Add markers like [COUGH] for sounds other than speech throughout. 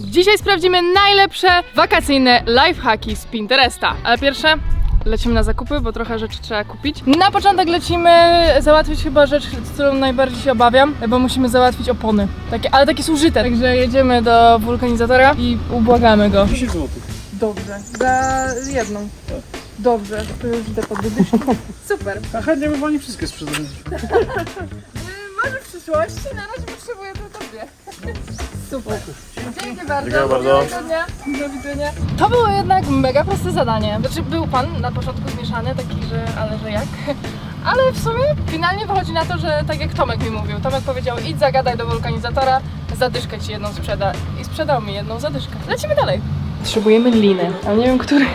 Dzisiaj sprawdzimy najlepsze wakacyjne lifehacki z Pinteresta. Ale pierwsze lecimy na zakupy, bo trochę rzeczy trzeba kupić. Na początek lecimy załatwić chyba rzecz, z którą najbardziej się obawiam, bo musimy załatwić opony. Takie, ale takie zużyte. Także jedziemy do wulkanizatora i ubłagamy go. 10 zł. Dobrze. Za jedną. Dobrze, to już idę pod dydyszki. [LAUGHS] Super. A chętnie bym pani wszystkie sprzedać. [LAUGHS] Może w przyszłości, na razie potrzebuję to tobie. Super. Dzięki bardzo. Dziękuję bardzo. Miłego dnia. Do widzenia. To było jednak mega proste zadanie. Znaczy był pan na początku zmieszany, taki, że ale że jak. [LAUGHS] Ale w sumie finalnie wychodzi na to, że tak jak Tomek mi mówił. Tomek powiedział idź zagadaj do wulkanizatora, zadyszkę ci jedną sprzeda. I sprzedał mi jedną zadyszkę. Lecimy dalej. Potrzebujemy liny, ale nie wiem który.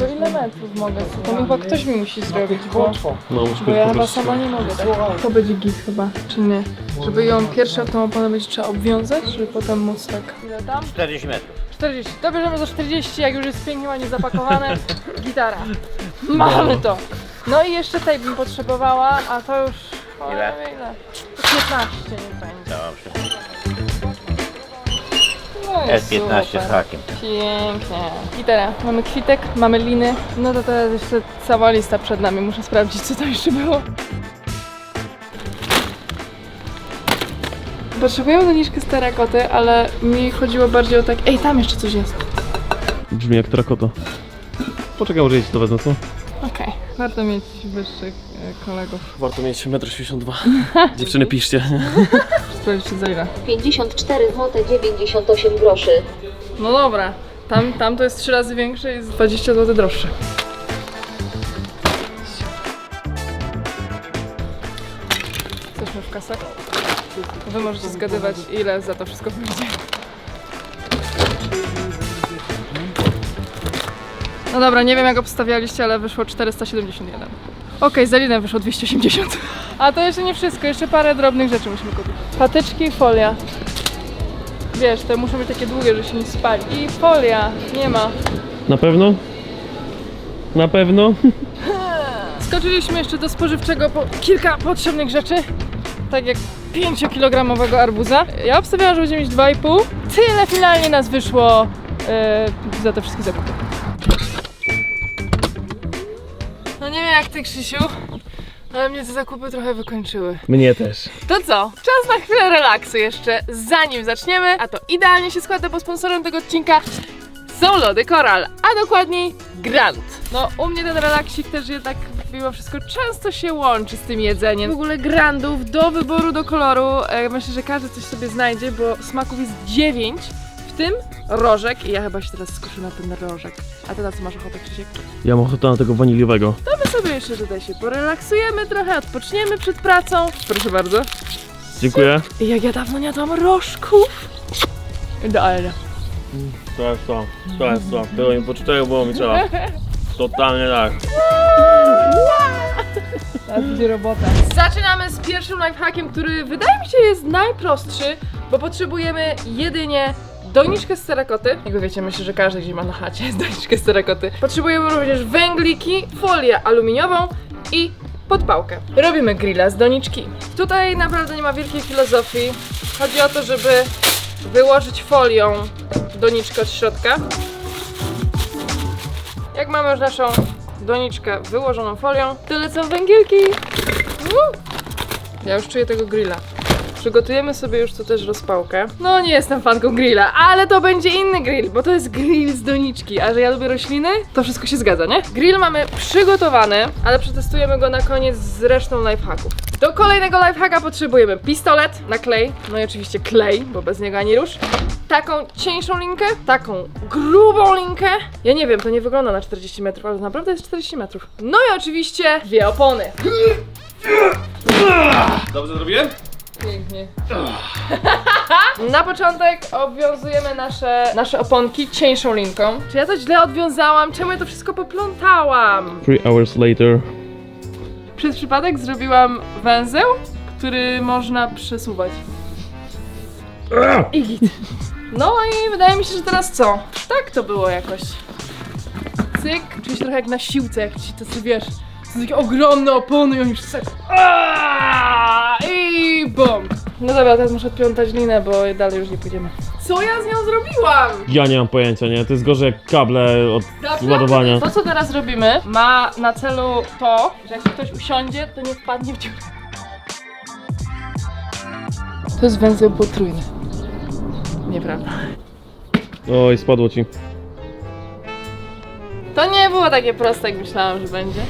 Tylko ile metrów mogę? To chyba ktoś mi musi zrobić, bo... No, Bo ja chyba sama nie mogę tak. To będzie git chyba, czy nie? Żeby ją pierwszą tą oponę będzie trzeba obwiązać, żeby potem móc tak... Ile tam? 40 metrów. 40. To bierzemy za 40, jak już jest pięknie ładnie zapakowane. [LAUGHS] Gitara. Mamy to. No i jeszcze tej bym potrzebowała, a to już... Ile? Ile? To 15 nie będzie. Dobrze. No i S15 super. z hakiem. Pięknie. Gitara. Mamy kwitek, mamy liny. No to teraz jeszcze cała lista przed nami. Muszę sprawdzić, co tam jeszcze było. Potrzebujemy doniczkę z terakoty, ale mi chodziło bardziej o tak... Ej, tam jeszcze coś jest. Brzmi jak trakota. Poczekaj, może ja ci to wezmę, co? Okej. Warto mieć wyższych e, kolegów. Warto mieć 1,62 m. [LAUGHS] Dziewczyny, piszcie. Sprawdźcie za ile. 54 zł 98 groszy. No dobra. Tam, tam to jest 3 razy większe i jest 20 zł droższe. Jesteśmy w kasach. Wy możecie zgadywać, ile za to wszystko wyjdzie. No dobra, nie wiem jak obstawialiście, ale wyszło 471. Okej, za linę wyszło 280. A to jeszcze nie wszystko, jeszcze parę drobnych rzeczy musimy kupić. Patyczki i folia. Wiesz, te muszą być takie długie, że się nie spali. I folia, nie ma. Na pewno? Na pewno? Skoczyliśmy jeszcze do spożywczego po kilka potrzebnych rzeczy. Tak jak 5-kilogramowego arbuza. Ja obstawiałam, że będziemy mieć 2,5. Tyle finalnie nas wyszło e, za te wszystkie zakupy. Nie wiem jak ty, Krzysiu, ale mnie te zakupy trochę wykończyły. Mnie też. To co? Czas na chwilę relaksu jeszcze, zanim zaczniemy. A to idealnie się składa, bo sponsorem tego odcinka są lody Koral, a dokładniej Grant. No, u mnie ten relaksik też jednak mimo wszystko często się łączy z tym jedzeniem. W ogóle grandów do wyboru, do koloru. E, myślę, że każdy coś sobie znajdzie, bo smaków jest 9, w tym rożek. I ja chyba się teraz skuszę na ten rożek. A ty na co masz ochotę, Krzysiek? Ja mam ochotę na tego waniliowego. To my sobie jeszcze tutaj się porelaksujemy trochę, odpoczniemy przed pracą. Proszę bardzo. Dziękuję. I jak ja dawno nie jadłam rożków. Idealnie. To jest to. To jest to. Tego nie poczytałem, było mi trzeba. Totalnie tak. Teraz będzie robota. Zaczynamy z pierwszym lifehackiem, który wydaje mi się jest najprostszy, bo potrzebujemy jedynie doniczkę z terakoty. Jak wy wiecie, myślę, że każdy gdzieś ma na chacie [LAUGHS] doniczkę z terakoty. Potrzebujemy również węgliki, folię aluminiową i podpałkę. Robimy grilla z doniczki. Tutaj naprawdę nie ma wielkiej filozofii. Chodzi o to, żeby wyłożyć folią doniczkę od środka. Jak mamy już naszą doniczkę wyłożoną folią, to lecą węgielki. Ja już czuję tego grilla. Przygotujemy sobie już tu też rozpałkę. No nie jestem fanką grilla, ale to będzie inny grill, bo to jest grill z doniczki, a że ja lubię rośliny, to wszystko się zgadza, nie? Grill mamy przygotowany, ale przetestujemy go na koniec z resztą lifehacków. Do kolejnego lifehacka potrzebujemy pistolet na klej, no i oczywiście klej, bo bez niego ani rusz. Taką cieńszą linkę, taką grubą linkę. Ja nie wiem, to nie wygląda na 40 metrów, ale naprawdę jest 40 metrów. No i oczywiście dwie opony. Dobrze zrobiłem? Pięknie. [LAUGHS] Na początek obwiązujemy nasze, nasze oponki cieńszą linką. Czy ja to źle odwiązałam? Czemu ja to wszystko poplątałam? Three hours later. Przez przypadek zrobiłam węzeł, który można przesuwać. I git. No i wydaje mi się, że teraz co? Tak to było jakoś. Cyk, czuję się trochę jak na siłce, jak ci tacy wiesz. Są takie ogromne opony i oni wszyscy tak. Aaaa! I bum! No dobra, teraz muszę odpiątać linę, bo dalej już nie pójdziemy. Co ja z nią zrobiłam? Ja nie mam pojęcia, nie? To jest gorzej jak kable od Naprawdę? ładowania. To, co teraz robimy, ma na celu to, że jak ktoś usiądzie, to nie wpadnie w dziurę. To jest węzeł potrójny. Nieprawda. Oj, spadło ci. To nie było takie proste, jak myślałam, że będzie.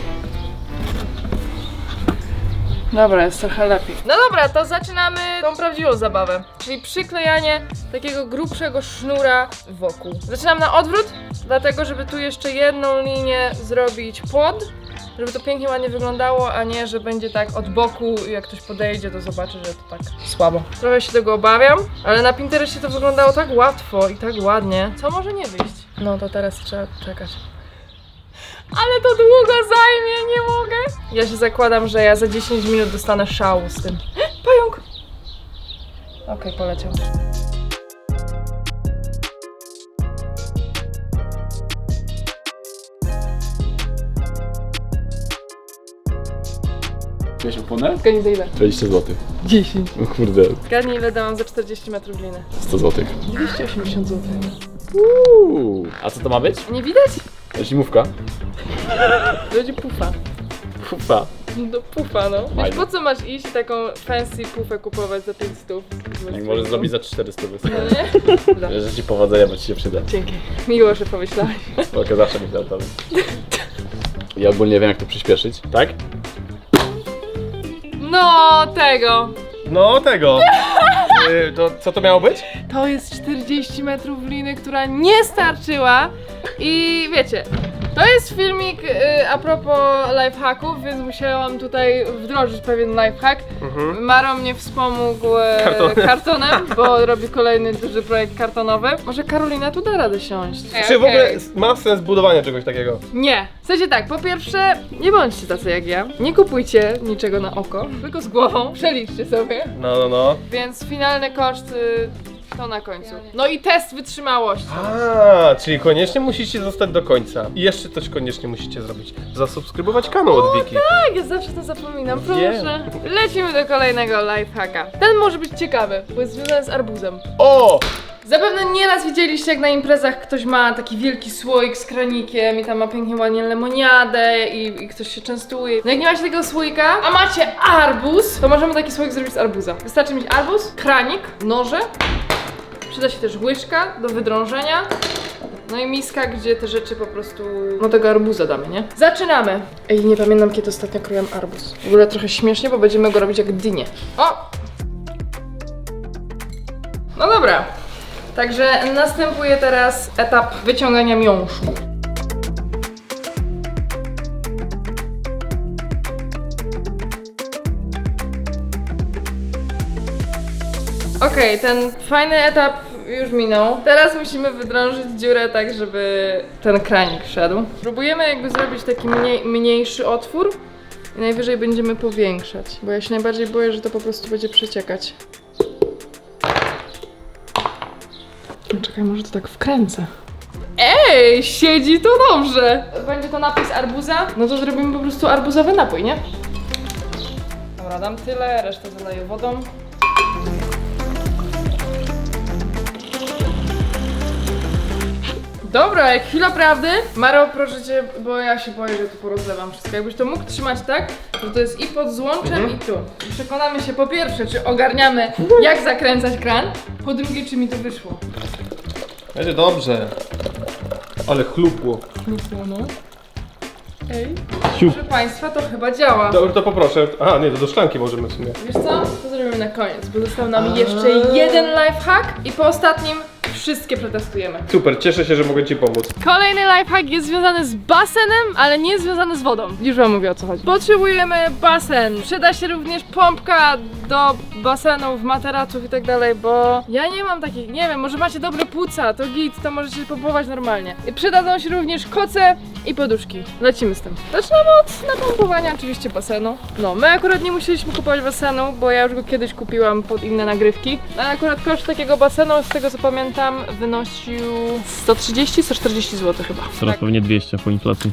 Dobra, jest trochę lepiej. No dobra, to zaczynamy tą prawdziwą zabawę. Czyli przyklejanie takiego grubszego sznura wokół. Zaczynam na odwrót, dlatego żeby tu jeszcze jedną linię zrobić pod, żeby to pięknie ładnie wyglądało, a nie, że będzie tak od boku i jak ktoś podejdzie, to zobaczy, że to tak słabo. Trochę się tego obawiam, ale na Pinterestie to wyglądało tak łatwo i tak ładnie. Co może nie wyjść? No to teraz trzeba czekać. Ale to długo zajmie, nie mogę. Ja się zakładam, że ja za 10 minut dostanę szału z tym. [GASPS] Pająk! Okej, poleciał. Wiesz oponę? Zgadnij za ile? 20 zł. 10. O kurde, Zgadnij ile dałam za 40 metrów liny. 100 zł. 280 zł. Uuu. A co to ma być? Nie widać? Zimówka. To będzie pufa. Pufa. Do pufa, no. Wiesz, po co masz iść i taką fancy pufę kupować za 5 stów? Jak możesz zrobić za 400 zł. No nie? Dobra. Życzę ci powodzenia, bo ci się przyda. Dzięki. Miło, że pomyślałeś. Spoko, zawsze myślę o tobie. Ja ogólnie wiem jak to przyspieszyć, tak? No, tego. No tego. Y, to co to miało być? To jest 40 metrów liny, która nie starczyła. I wiecie, to jest filmik y, a propos lifehacków, więc musiałam tutaj wdrożyć pewien lifehack. Maro mnie wspomógł e, Karton. kartonem, bo [LAUGHS] robi kolejny duży projekt kartonowy. Może Karolina tu da radę siąść. Czy w ogóle ma sens budowanie czegoś takiego? Nie. W sensie tak, po pierwsze, nie bądźcie tacy jak ja. Nie kupujcie niczego na oko, tylko z głową. Przeliczcie sobie. No, no, no. Więc finalny koszt y, to na końcu. No i test wytrzymałości. A, czyli koniecznie musicie zostać do końca. I jeszcze coś koniecznie musicie zrobić. Zasubskrybować kanał od Wiki. Tak, ja zawsze to zapominam, proszę. Lecimy do kolejnego lifehacka. Ten może być ciekawy, bo jest związany z arbuzem. O! Zapewne nieraz widzieliście, jak na imprezach ktoś ma taki wielki słoik z kranikiem i tam ma pięknie ładnie lemoniadę i, i ktoś się częstuje. No jak nie macie tego słoika, a macie arbuz, to możemy taki słoik zrobić z arbuza. Wystarczy mieć arbuz, kranik, noże, przyda się też łyżka do wydrążenia, no i miska, gdzie te rzeczy po prostu, no tego arbuza damy, nie? Zaczynamy! Ej, nie pamiętam kiedy ostatnio kroiłam arbuz. W ogóle trochę śmiesznie, bo będziemy go robić jak dynię. O! No dobra. Także następuje teraz etap wyciągania miąższu. Okej, ten fajny etap już minął. Teraz musimy wydrążyć dziurę tak, żeby ten kranik szedł. Próbujemy jakby zrobić taki mniej, mniejszy otwór i najwyżej będziemy powiększać, bo ja się najbardziej boję, że to po prostu będzie przeciekać. Czekaj, może to tak wkręcę. Ej, siedzi to dobrze! Będzie to napój z arbuza? No to zrobimy po prostu arbuzowy napój, nie? Dobra, dam tyle, resztę zaleję wodą. Dobra, jak chwila prawdy. Maro, proszę cię, bo ja się boję, że tu porozlewam wszystko. Jakbyś to mógł trzymać tak, że to jest i pod złączem, i tu. I przekonamy się po pierwsze, czy ogarniamy, jak zakręcać kran, po drugie, czy mi to wyszło. Będzie dobrze. Ale chlupło. No. Ej. Siup. Proszę Państwa, to chyba działa. Dobra, to poproszę. A, nie, to do szklanki możemy w sumie. Wiesz co? To zrobimy na koniec, bo został nam jeszcze jeden lifehack i po ostatnim wszystkie przetestujemy. Super, cieszę się, że mogę ci pomóc. Kolejny lifehack jest związany z basenem, ale nie związany z wodą. Już wam mówię o co chodzi. Potrzebujemy basen. Przyda się również pompka do basenów, materaców i tak dalej, bo ja nie mam takich, nie wiem, może macie dobre płuca, to git, to możecie pompować normalnie. I przydadzą się również koce i poduszki. Lecimy z tym. Zaczynamy od napompowania oczywiście basenu. No, my akurat nie musieliśmy kupować basenu, bo ja już go kiedyś kupiłam pod inne nagrywki. Ale akurat koszt takiego basenu, z tego co pamiętam, wynosił 130-140 zł chyba. Teraz Tak. pewnie 200 po inflacji.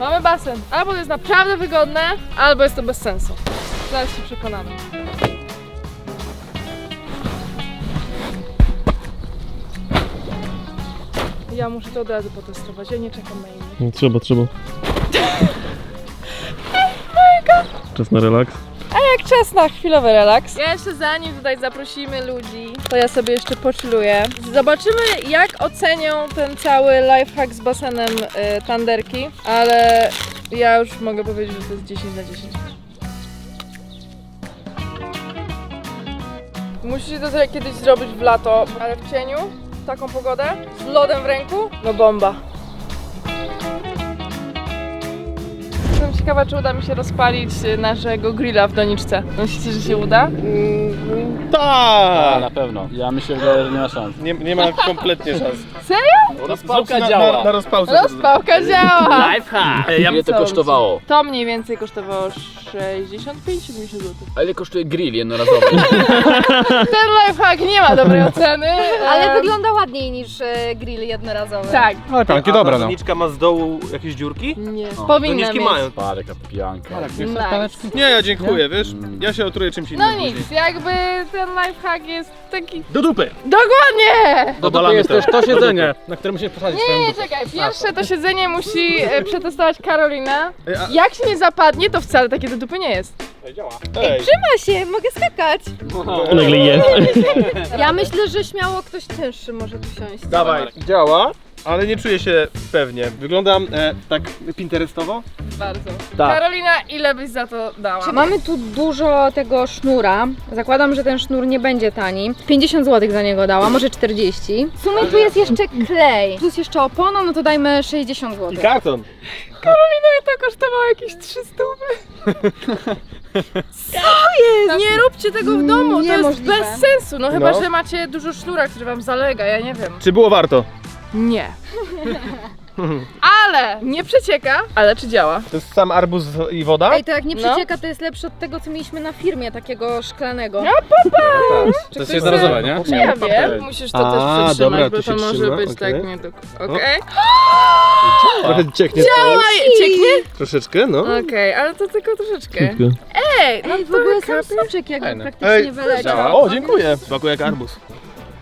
Mamy basen. Albo to jest naprawdę wygodne, albo jest to bez sensu. Zaraz się przekonamy. Ja muszę to od razu potestować, ja nie czekam na innych. No, trzeba, trzeba. [LAUGHS] Czas na relaks. Czas na chwilowy relaks. Ja jeszcze zanim tutaj zaprosimy ludzi, to ja sobie jeszcze pochilluję. Zobaczymy jak ocenią ten cały lifehack z basenem y, Tanderki, ale ja już mogę powiedzieć, że to jest 10 na 10. Musicie to sobie kiedyś zrobić w lato, ale w cieniu, w taką pogodę, z lodem w ręku, no bomba. Ciekawa, czy uda mi się rozpalić y, naszego grilla w doniczce. Myślicie, że się uda? A, Tak! na pewno. Ja myślę, że nie ma szans. Nie, nie ma kompletnie szans. Serio? Rozpałka na, działa. Na, na rozpałce. Rozpałka działa! Lifehack! Ile to Co kosztowało? To mniej więcej kosztowało 65-70 zł. A ile kosztuje grill jednorazowy? [LAUGHS] Ten lifehack nie ma dobrej oceny. Ale em, wygląda ładniej niż e, grill jednorazowy. Tak. Ale pianki dobre, no. Doniczka ma z dołu jakieś dziurki? Nie. O, Powinna Doniczki mieć. mają. Parę pianka. Nice. Nie, ja dziękuję, wiesz? Ja się otruję czymś innym. No nic, jakby ten lifehack jest taki... Do dupy! Dokładnie! No to jest też to siedzenie, na którym musisz posadzić Nie, swoją nie, dupę. czekaj. Pierwsze to siedzenie musi e, przetestować Karolina. Ej, a- Jak się nie zapadnie, to wcale takie do dupy nie jest. Ej, Trzyma się, mogę skakać. Nagle jest. Ja myślę, że śmiało ktoś cięższy może tu siąść. dawaj. Działa, ale nie czuję się pewnie. Wyglądam e, tak pinterestowo. Bardzo. Tak. Karolina, ile byś za to dała? Mamy tu dużo tego sznura. Zakładam, że ten sznur nie będzie tani. 50 zł za niego dała, może 40. W sumie tu jest jeszcze klej. Plus jeszcze opona, no to dajmy 60 I zł. karton. Karolina, to kosztowało jakieś 300 Co jest? Nie róbcie tego w domu, to jest Niemożliwe. bez sensu. No chyba, No. że macie dużo sznura, który wam zalega, ja nie wiem. Czy było warto? Nie. [LAUGHS] Ale nie przecieka, ale czy działa? To jest sam arbuz i woda? Ej, to jak nie No. przecieka, to jest lepsze od tego, co mieliśmy na firmie, takiego szklanego. No. To jest jednorazowe, nie? Czy ja wiem? Musisz to też A, przytrzymać, dobra, bo to to się może trzyma, być okej. tak nie do... Okej. Trochę cieknie. Oj, cieknie? Troszeczkę, no. Okej, ale to tylko troszeczkę. Ej, no Ej, w ogóle sam kapie. soczek jakby Fajne. praktycznie Ej, wyleciał. O, dziękuję. Smakuje jak arbuz.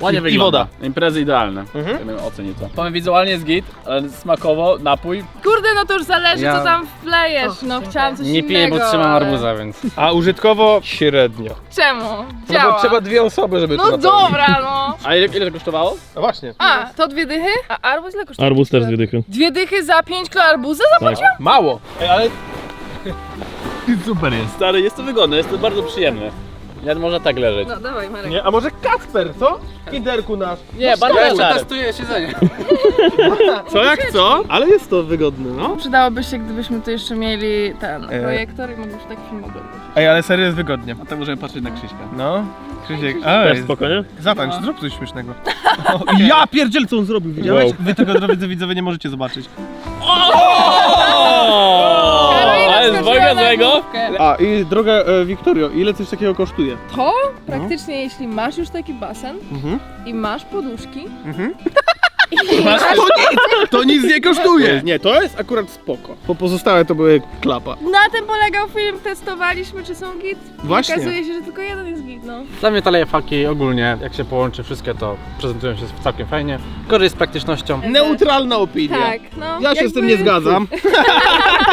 Ładnie I- i wygląda. woda. Imprezy idealne. Mhm. Ja bym ocenił to. Powiem wizualnie jest git, ale smakowo, napój. Kurde, no to już zależy Ja- co tam wlejesz. No chciałam coś Nie innego. piję, bo trzymam ale- arbuza, więc... A użytkowo średnio. Czemu? No Działa. bo trzeba dwie osoby, żeby to No dobra, no. A ile, ile to kosztowało? No właśnie. A, to dwie dychy? A arbuz ile kosztuje? Arbuz też dwie dychy. Dwie dychy za 5 kilo arbuza? Tak. Mało. Ej, ale [LAUGHS] Super jest. Stary, jest to wygodne, jest to bardzo przyjemne. Nawet można tak leżeć. No dawaj Marek. nie, a może Kacper, co? Kinderku nasz. Nie, bardzo stary. testuję siedzenie. [LAUGHS] Co jak co? Ale jest to wygodne, no. Przydałoby się, gdybyśmy tu jeszcze mieli ten E. projektor i mogliśmy tak film oglądać. Ej, ale serio jest wygodnie. A to możemy patrzeć na Krzyśka. No. Krzysiek, Też ej, spokojnie? zatańcz, zrób coś śmiesznego. [LAUGHS] O, ja pierdziel, co on zrobił, widziałeś? Wow. Wy tego, drodzy widzowie, nie możecie zobaczyć. Karolina ale z skoczyła Boga na złego. A, i droga e, Wiktorio, ile coś takiego kosztuje? To praktycznie jeśli masz już taki basen Mhm. i masz poduszki Mhm. [LAUGHS] To, nie, to nic nie kosztuje! Nie, to jest akurat spoko. Po pozostałe to były klapa. Na tym polegał film, testowaliśmy czy są git. Właśnie. Okazuje się, że tylko jeden jest git, no. Dla mnie te lifehacki ogólnie, jak się połączy wszystkie, to prezentują się całkiem fajnie. Gorzej z praktycznością. Neutralna opinia. Tak, no. Ja się z tym jakby- nie zgadzam. [LAUGHS]